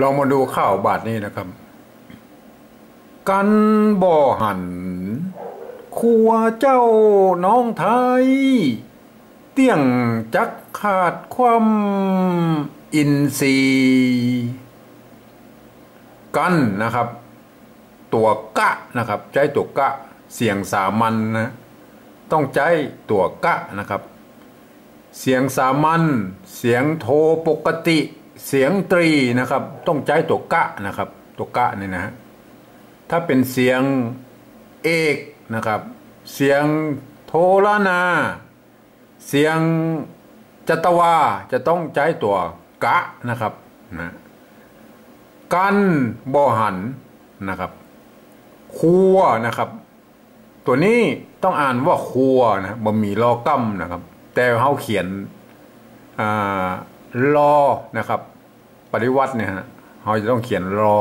ลองมาดูข้าวบาทนี้นะครับ กันบ่อหันขัวเจ้าน้องไทย เตี้ยงจักขาดความอินทรีย์กันนะครับ ตัวกะนะครับใจตัวกะเสียงสามัญนนะต้องใจตัวกะนะครับ เสียงสามัญเสียงโทปกติ เสียงตรีนะครับ ต้องใจตัวกะนะครับ ตัวกะเนี่ยนะฮะถ้าเป็นเสียงเอกนะครับ เสียงโทรนา เสียงจัตวาจะต้องใจตัวกะนะครับนะกันบอหันนะครับครัวนะครับ ตัวนี้ต้องอ่านว่าครัวนะบ่มีลอกั้มนะครับ แต่เขาเขียนอ่ารอนะครับ ปริวัติเนี่ยฮะเขาจะต้องเขียนรอ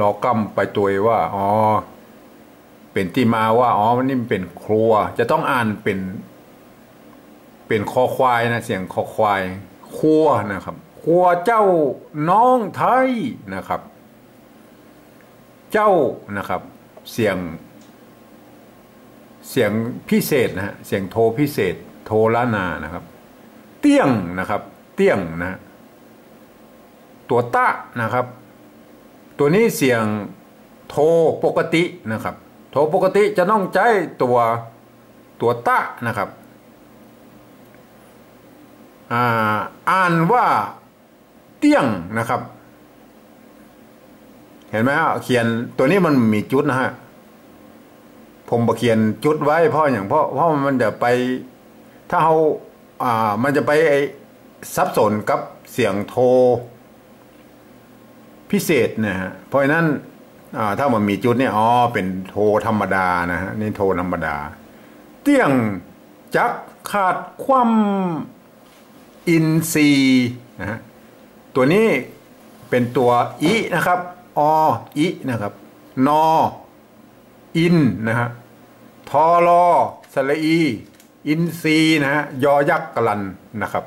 รอกั้มไปตัวว่าอ๋อเป็นที่มาว่าอ๋อมันนี่เป็นครัว จะต้องอ่านเป็น เป็นคอควายนะเสียงคอควายครัวนะครับครัวเจ้าน้องไทยนะครับ เจ้านะครับ เสียง เสียงพิเศษนะฮะเสียงโทพิเศษ โทละนานะครับ เตี้ยงนะครับ เตี้ยงนะ ตัวตะนะครับ ตัวนี้เสียงโทปกตินะครับ โทปกติจะต้องใช้ตัวตัวตะนะครับอ่านว่าเตี้ยงนะครับ เห็นไหมฮะเขียนตัวนี้มันมีจุดนะฮะผมบเขียนจุดไว้เพราะอย่างเพราะเพราะมันจะไปถ้าเขาอ่ามันจะไปไอ้ซับสนกับเสียงโท พิเศษนะฮะเพราะฉะนั้นถ้ามันมีจุดเนี่ยอ๋อเป็นโทธรรมดานะฮะนี่โทธรรมดา เตี้ยงจักขาดความอินซีนะฮะตัวนี้เป็นตัวอีนะครับออีนะครับ นอ อินนะฮะทอรอสระอี อินซีนะฮะยอยักษ์กลันนะครับ